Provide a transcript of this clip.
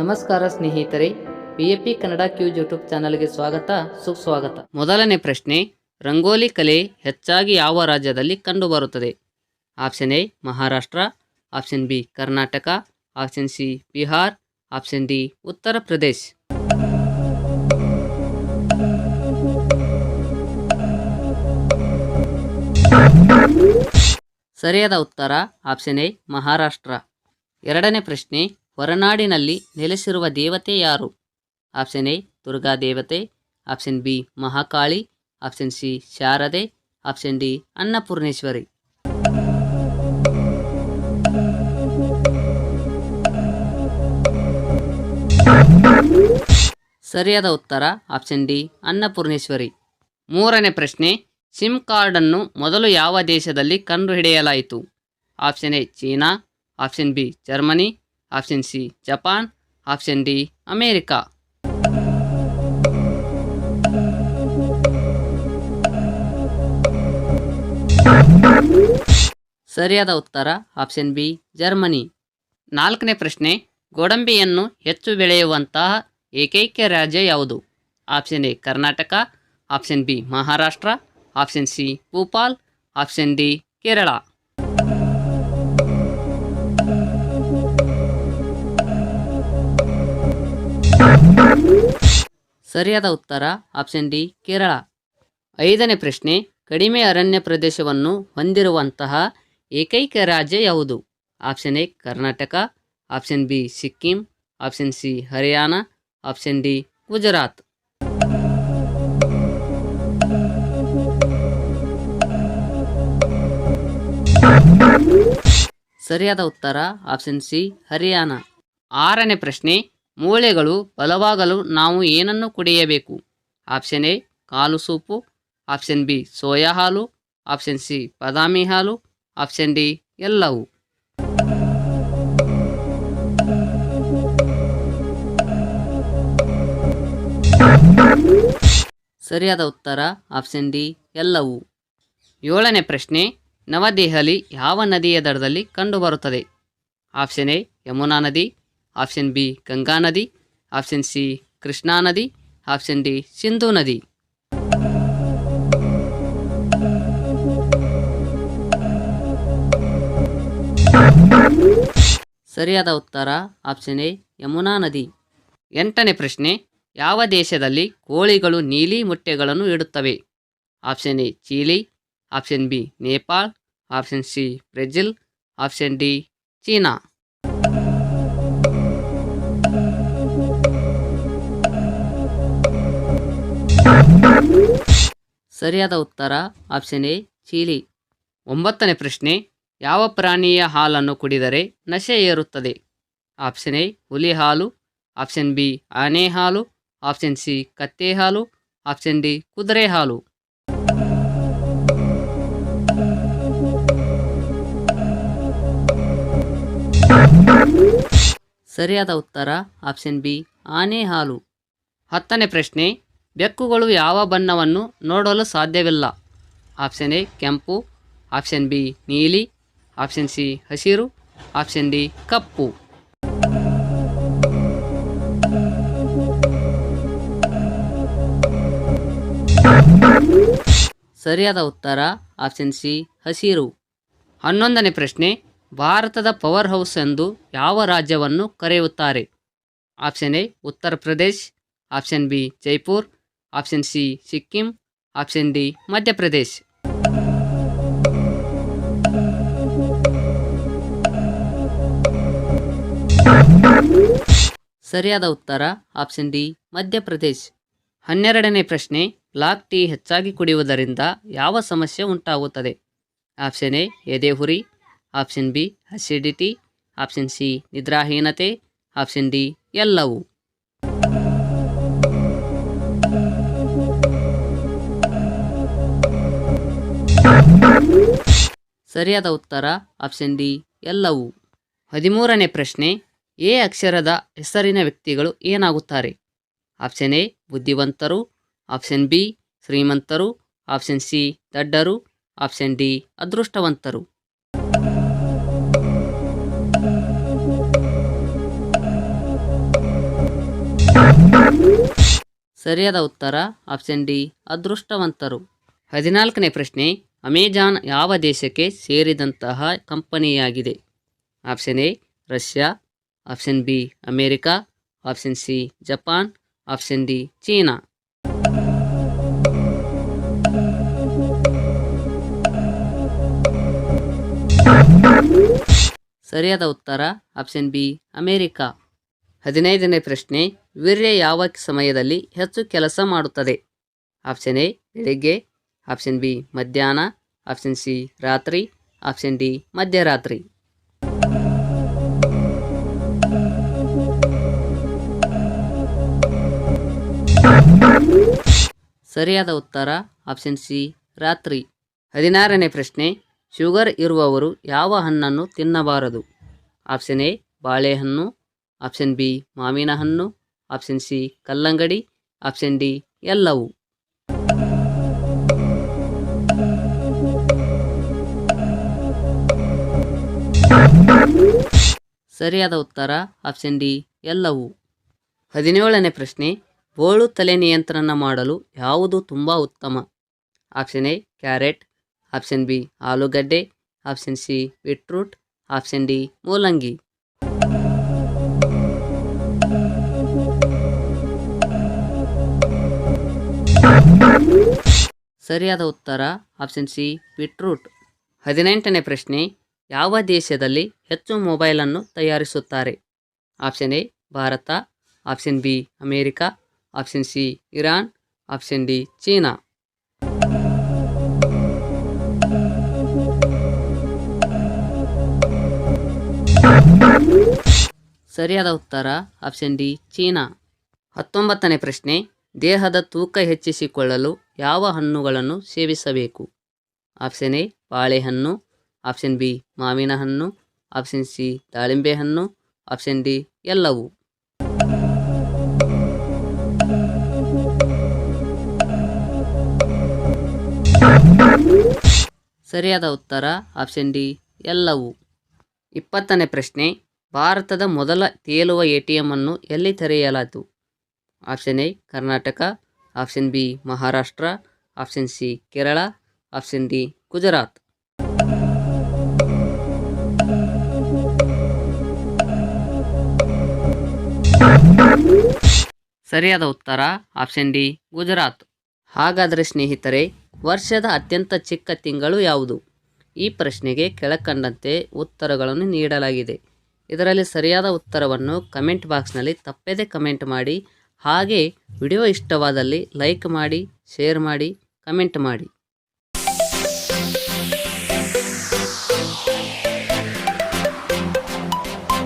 ನಮಸ್ಕಾರ ಸ್ನೇಹಿತರೆ V A P Kannada ಕ್ಯೂಸ್ ಯೂಟ್ಯೂಬ್ ಚಾನಲ್ಗೆ ಸ್ವಾಗತ, ಸುಸ್ವಾಗತ. ಮೊದಲನೇ ಪ್ರಶ್ನೆ, ರಂಗೋಲಿ ಕಲೆ ಹೆಚ್ಚಾಗಿ ಯಾವ ರಾಜ್ಯದಲ್ಲಿ ಕಂಡುಬರುತ್ತದೆ? Option A, Maharashtra, option B, Karnataka, option C, Bihar, option D, Uttar Pradesh. ಸರಿಯಾದ ಉತ್ತರ, ಆಪ್ಷನ್ ಎ, ಮಹಾರಾಷ್ಟ್ರ. ಎರಡನೇ ಪ್ರಶ್ನೆ ಹೊರನಾಡಿನಲ್ಲಿ ನೆಲೆಸಿರುವ ದೇವತೆ ಯಾರು? ಆಪ್ಷನ್ ಎ, ದುರ್ಗಾ ದೇವತೆ. Option B, Mahakali. Option C, Sharada. Option D, Annapoorneshwari. ಸರಿಯಾದ ಉತ್ತರ, ಆಪ್ಷನ್ ಡಿ, ಅನ್ನಪೂರ್ಣೇಶ್ವರಿ. ಮೂರನೇ ಪ್ರಶ್ನೆ, ಸಿಮ್ ಕಾರ್ಡನ್ನು ಮೊದಲು ಯಾವ ದೇಶದಲ್ಲಿ ಕಂಡುಹಿಡಿಯಲಾಯಿತು? Option A, China. Option B, Germany. Option C, Japan. Option D, America. ಸರಿಯಾದ ಉತ್ತರ, ಆಪ್ಷನ್ ಬಿ, ಜರ್ಮನಿ. ನಾಲ್ಕನೇ ಪ್ರಶ್ನೆ, ಗೋಡಂಬಿಯನ್ನು ಹೆಚ್ಚು ಬೆಳೆಯುವಂತಹ ಏಕೈಕ ರಾಜ್ಯ ಯಾವುದು? Option A, Karnataka. Option B, Maharashtra. Option C, Bhopal. Option D, Kerala. ಸರಿಯಾದ ಉತ್ತರ, ಆಪ್ಷನ್ ಡಿ, ಕೇರಳ. ಐದನೇ ಪ್ರಶ್ನೆ, ಕಡಿಮೆ ಅರಣ್ಯ ಪ್ರದೇಶವನ್ನು ಹೊಂದಿರುವಂತಹ ಏಕೈಕ ರಾಜ್ಯ ಯಾವುದು? Option A, Karnataka, option B, Sikkim, option C, Haryana, option D, Gujarat. ಸರಿಯಾದ ಉತ್ತರ, ಆಪ್ಷನ್ ಸಿ, ಹರಿಯಾಣ. ಆರನೇ ಪ್ರಶ್ನೆ ಮೂಳೆಗಳು ಬಲವಾಗಲು ನಾವು ಏನನ್ನು ಕುಡಿಯಬೇಕು? ಆಪ್ಷನ್ ಎ, ಕಾಲು ಸೂಪು. ಆಪ್ಷನ್ ಬಿ, ಸೋಯಾ ಹಾಲು. ಆಪ್ಷನ್ ಸಿ, ಬಾದಾಮಿ ಹಾಲು. ಆಪ್ಷನ್ ಡಿ, ಎಲ್ಲವು. ಸರಿಯಾದ ಉತ್ತರ, ಆಪ್ಷನ್ ಡಿ, ಎಲ್ಲವು. ಏಳನೇ ಪ್ರಶ್ನೆ, ನವದೆಹಲಿ ಯಾವ ನದಿಯ ದಡದಲ್ಲಿ ಕಂಡುಬರುತ್ತದೆ? ಆಪ್ಷನ್ ಎ, ಯಮುನಾ ನದಿ. ಆಪ್ಷನ್ ಬಿ ಗಂಗಾ ನದಿ, ಆಪ್ಷನ್ ಸಿ ಕೃಷ್ಣಾ ನದಿ, ಆಪ್ಷನ್ ಡಿ ಸಿಂಧೂ ನದಿ. ಸರಿಯಾದ ಉತ್ತರ ಆಪ್ಷನ್ ಎ, ಯಮುನಾ ನದಿ. ಎಂಟನೇ ಪ್ರಶ್ನೆ, ಯಾವ ದೇಶದಲ್ಲಿ ಕೋಳಿಗಳು ನೀಲಿ ಮೊಟ್ಟೆಗಳನ್ನು ಇಡುತ್ತವೆ? Option A, Chile, option B, Nepal, option C, Brazil, option D, China. ಸರಿಯಾದ ಉತ್ತರ ಆಪ್ಷನ್ ಎ ಚೀಲಿ. ಒಂಬತ್ತನೇ ಪ್ರಶ್ನೆ, ಯಾವ ಪ್ರಾಣಿಯ ಹಾಲನ್ನು ಕುಡಿದರೆ ನಶೆ ಏರುತ್ತದೆ? ಆಪ್ಷನ್ ಎ ಹುಲಿ ಹಾಲು. ಆಪ್ಷನ್ ಬಿ ಆನೆ ಹಾಲು. ಆಪ್ಷನ್ ಸಿ ಕತ್ತೆ ಹಾಲು. ಆಪ್ಷನ್ ಡಿ ಕುದುರೆ ಹಾಲು. ಸರಿಯಾದ ಉತ್ತರ ಆಪ್ಷನ್ ಬಿ ಆನೆ ಹಾಲು. ಹತ್ತನೇ ಪ್ರಶ್ನೆ ಬೆಕ್ಕುಗಳು ಯಾವ ಬಣ್ಣವನ್ನು ನೋಡಲು ಸಾಧ್ಯವಿಲ್ಲ. ಆಪ್ಷನ್ ಎ, ಕೆಂಪು. ಆಪ್ಷನ್ ಬಿ, ನೀಲಿ. ಆಪ್ಷನ್ ಸಿ, ಹಸಿರು. ಆಪ್ಷನ್ ಡಿ, ಕಪ್ಪು. ಸರಿಯಾದ ಉತ್ತರ, ಆಪ್ಷನ್ ಸಿ, ಹಸಿರು. ಹನ್ನೊಂದನೇ ಪ್ರಶ್ನೆ, ಭಾರತದ ಪವರ್ ಹೌಸ್ ಎಂದು ಯಾವ ರಾಜ್ಯವನ್ನು ಕರೆಯುತ್ತಾರೆ? Option A, Uttar Pradesh. Option B, Jaipur. Option C, Sikkim. Option D, Madhya Pradesh. ಸರಿಯಾದ ಉತ್ತರ, ಆಪ್ಷನ್ ಡಿ, ಮಧ್ಯಪ್ರದೇಶ್. ಹನ್ನೆರಡನೇ ಪ್ರಶ್ನೆ, ಬ್ಲಾಕ್ ಟೀ ಹೆಚ್ಚಾಗಿ ಕುಡಿಯುವುದರಿಂದ ಯಾವ ಸಮಸ್ಯೆ ಉಂಟಾಗುತ್ತದೆ? Option A, ಎದೆಹುರಿ. Option B, acidity. Option C, ನಿದ್ರಾಹೀನತೆ. ಆಪ್ಷನ್ ಡಿ, ಎಲ್ಲವು. ಸರಿಯಾದ ಉತ್ತರ ಆಪ್ಷನ್ ಡಿ ಎಲ್ಲವೂ. ಹದಿಮೂರನೇ ಪ್ರಶ್ನೆ, ಎ ಅಕ್ಷರದ ಹೆಸರಿನ ವ್ಯಕ್ತಿಗಳು ಏನಾಗುತ್ತಾರೆ? ಆಪ್ಷನ್ ಎ ಬುದ್ಧಿವಂತರು ಆಪ್ಷನ್ ಬಿ ಶ್ರೀಮಂತರು ಆಪ್ಷನ್ ಸಿ ದಡ್ಡರು ಆಪ್ಷನ್ ಡಿ ಅದೃಷ್ಟವಂತರು. ಸರಿಯಾದ ಉತ್ತರ ಆಪ್ಷನ್ ಡಿ ಅದೃಷ್ಟವಂತರು. ಹದಿನಾಲ್ಕನೇ ಪ್ರಶ್ನೆ ಅಮೆಜಾನ್ ಯಾವ ದೇಶಕ್ಕೆ ಸೇರಿದಂತಹ ಕಂಪನಿಯಾಗಿದೆ? Option A, Russia. Option B, America. Option C, Japan. Option D, China. ಸರಿಯಾದ ಉತ್ತರ, ಆಪ್ಷನ್ ಬಿ, ಅಮೇರಿಕಾ. ಹದಿನೈದನೇ ಪ್ರಶ್ನೆ, ವೀರ್ಯ ಯಾವ ಸಮಯದಲ್ಲಿ ಹೆಚ್ಚು ಕೆಲಸ ಮಾಡುತ್ತದೆ? ಆಪ್ಷನ್ ಎ, ಬೆಳಿಗ್ಗೆ. ಆಪ್ಷನ್ ಬಿ, ಮಧ್ಯಾಹ್ನ. ಆಪ್ಷನ್ ಸಿ, ರಾತ್ರಿ. ಆಪ್ಷನ್ ಡಿ, ಮಧ್ಯರಾತ್ರಿ. ಸರಿಯಾದ ಉತ್ತರ, ಆಪ್ಷನ್ ಸಿ, ರಾತ್ರಿ. ಹದಿನಾರನೇ ಪ್ರಶ್ನೆ, ಶುಗರ್ ಇರುವವರು ಯಾವ ಹಣ್ಣನ್ನು ತಿನ್ನಬಾರದು? ಆಪ್ಷನ್ ಎ, ಬಾಳೆಹಣ್ಣು. ಆಪ್ಷನ್ ಬಿ, ಮಾವಿನ ಹಣ್ಣು. ಆಪ್ಷನ್ ಸಿ, ಕಲ್ಲಂಗಡಿ. ಆಪ್ಷನ್ ಡಿ, ಎಲ್ಲವು. ಸರಿಯಾದ ಉತ್ತರ, ಆಪ್ಷನ್ ಡಿ, ಎಲ್ಲವು. ಹದಿನೇಳನೇ ಪ್ರಶ್ನೆ ಬೋಳು ತಲೆ ನಿಯಂತ್ರಣ ಮಾಡಲು ಯಾವುದು ತುಂಬ ಉತ್ತಮ? Option A, carrot, option B, ಆಲೂಗಡ್ಡೆ, option C, beetroot, option D, ಮೂಲಂಗಿ. ಸರಿಯಾದ ಉತ್ತರ, ಆಪ್ಷನ್ ಸಿ, ಬೀಟ್ರೂಟ್. ಹದಿನೆಂಟನೇ ಪ್ರಶ್ನೆ, ಯಾವ ದೇಶದಲ್ಲಿ ಹೆಚ್ಚು ಮೊಬೈಲನ್ನು ತಯಾರಿಸುತ್ತಾರೆ. Option A, Bharat. Option B, America. Option C, Iran. Option D, China. ಸರಿಯಾದ ಉತ್ತರ, ಆಪ್ಷನ್ ಡಿ, ಚೀನಾ. ಹತ್ತೊಂಬತ್ತನೇ ಪ್ರಶ್ನೆ, ದೇಹದ ತೂಕ ಹೆಚ್ಚಿಸಿಕೊಳ್ಳಲು ಯಾವ ಹಣ್ಣುಗಳನ್ನು ಸೇವಿಸಬೇಕು? ಆಪ್ಷನ್ ಎ, ಬಾಳೆಹಣ್ಣು. ಆಪ್ಷನ್ ಬಿ, ಮಾವಿನ ಹಣ್ಣು. ಆಪ್ಷನ್ ಸಿ ದಾಳಿಂಬೆ ಹಣ್ಣು ಆಪ್ಷನ್ ಡಿ ಎಲ್ಲವು ಸರಿಯಾದ ಉತ್ತರ ಆಪ್ಷನ್ ಡಿ ಎಲ್ಲವು ಇಪ್ಪತ್ತನೇ ಪ್ರಶ್ನೆ, ಭಾರತದ ಮೊದಲ ತೇಲುವ ಎ ಟಿ ಎಂ ಅನ್ನು ಎಲ್ಲಿ ತೆರೆಯಲಾಯಿತು? Option A Karnataka. Option B Maharashtra. Option C Kerala. Option D Gujarat. ಸರಿಯಾದ ಉತ್ತರ ಆಪ್ಷನ್ ಡಿ, ಗುಜರಾತ್. ಹಾಗಾದರೆ ಸ್ನೇಹಿತರೆ, ವರ್ಷದ ಅತ್ಯಂತ ಚಿಕ್ಕ ತಿಂಗಳು ಯಾವುದು? ಈ ಪ್ರಶ್ನೆಗೆ ಕೆಳಕಂಡಂತೆ ಉತ್ತರಗಳನ್ನು ನೀಡಲಾಗಿದೆ. ಇದರಲ್ಲಿ ಸರಿಯಾದ ಉತ್ತರವನ್ನು ಕಮೆಂಟ್ ಬಾಕ್ಸ್ನಲ್ಲಿ ತಪ್ಪದೇ ಕಮೆಂಟ್ ಮಾಡಿ, ಹಾಗೆ ವಿಡಿಯೋ ಇಷ್ಟವಾದಲ್ಲಿ ಲೈಕ್ ಮಾಡಿ, ಶೇರ್ ಮಾಡಿ, ಕಮೆಂಟ್ ಮಾಡಿ.